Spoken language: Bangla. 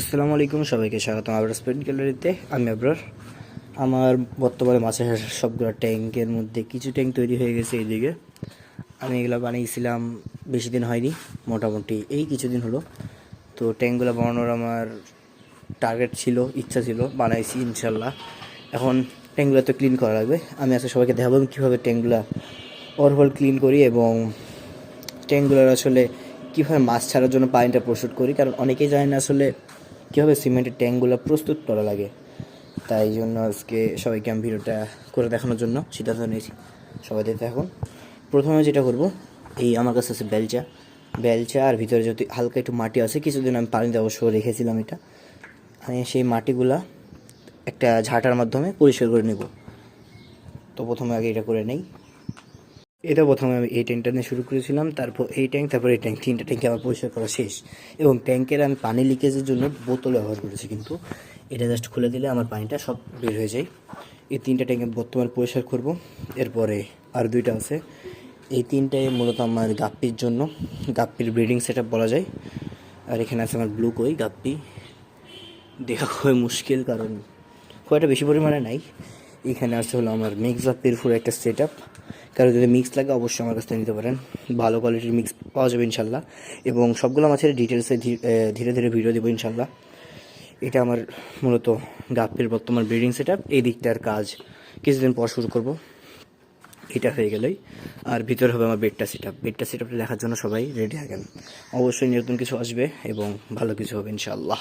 আসসালামু আলাইকুম, সবাইকে স্বাগতম আবার স্পেন্ট গ্যালারিতে আমি আবরার। আমার বর্তমানে মাছের সবগুলো ট্যাঙ্কের মধ্যে কিছু ট্যাঙ্ক তৈরি হয়ে গেছে এইদিকে। আমি এগুলো বানিয়েছিলাম, বেশি দিন হয়নি, মোটামুটি এই কিছুদিন হলো। তো ট্যাঙ্কগুলো বানানোর আমার টার্গেট ছিল, ইচ্ছা ছিল, বানাইছি ইনশাল্লাহ এখন ট্যাঙ্কগুলো তো ক্লিন করা লাগবে। আমি আসলে সবাইকে দেখাবো আমি কীভাবে ট্যাঙ্কগুলো ওভারঅল ক্লিন করি এবং ট্যাঙ্কগুলোর আসলে কীভাবে মাছ ছাড়ার জন্য পানিটা প্রস্তুত করি। কারণ অনেকেই জানে না আসলে কীভাবে সিমেন্টের ট্যাঙ্কগুলো প্রস্তুত করা লাগে। তাই জন্য আজকে সবাইকে আমি ভিডিওটা করে দেখানোর জন্য সিদ্ধান্ত নিয়েছি। সবাই দেখতে এখন প্রথমে যেটা করব, এই আমার কাছে আছে বেলচা। বেলচা আর ভিতরে যদি হালকা একটু মাটি আছে, কিছুদিন আমি পানিতে অবশ্য রেখেছিলাম এটা। আমি সেই মাটিগুলা একটা ঝাঁটার মাধ্যমে পরিষ্কার করে নেব। তো প্রথমে আগে এটা করে নেই। এটা প্রথমে আমি এই ট্যাঙ্কটা নিয়ে শুরু করেছিলাম, তারপর এই ট্যাঙ্ক তারপর এই ট্যাঙ্ক তিনটা ট্যাঙ্কে আমার পরিষ্কার করা শেষ। এবং ট্যাঙ্কের আমি পানি লিকেজের জন্য বোতল ব্যবহার করেছি কিন্তু। এটা জাস্ট খুলে দিলে আমার পানিটা সব বের হয়ে যায়। এই তিনটা ট্যাঙ্কে বর্তমানে পরিষ্কার করব। এরপরে আর দুইটা আছে। এই তিনটাই মূলত আমার গাপ্পির জন্য। গাপ্পির ব্রিডিং সেট বলা যায়। আর এখানে আছে আমার ব্লু কই গাপ্পি। দেখা খুবই মুশকিল, কারণ খুব একটা বেশি পরিমাণে নাই। এখানে আসছে হলো আমার মিক্স বা পেরফুর একটা সেট আপ কারও যদি মিক্স লাগে, অবশ্যই আমার কাছ থেকে নিতে পারেন। ভালো কোয়ালিটির মিক্স পাওয়া যাবে ইনশাল্লাহ। এবং সবগুলো মাছের ডিটেলসে ধীরে ধীরে ভিডিও দেবো ইনশাল্লাহ। এটা আমার মূলত গাপ্পির বর্তমান ব্রিডিং সেট আপ এই দিকটার কাজ কিছুদিন পর শুরু করব। এটা হয়ে গেলেই। আর ভিতরে হবে আমার বেডটা সেট আপ বেডটা সেট আপটা দেখার জন্য সবাই রেডি থাকেন। অবশ্যই নতুন কিছু আসবে এবং ভালো কিছু হবে ইনশাল্লাহ।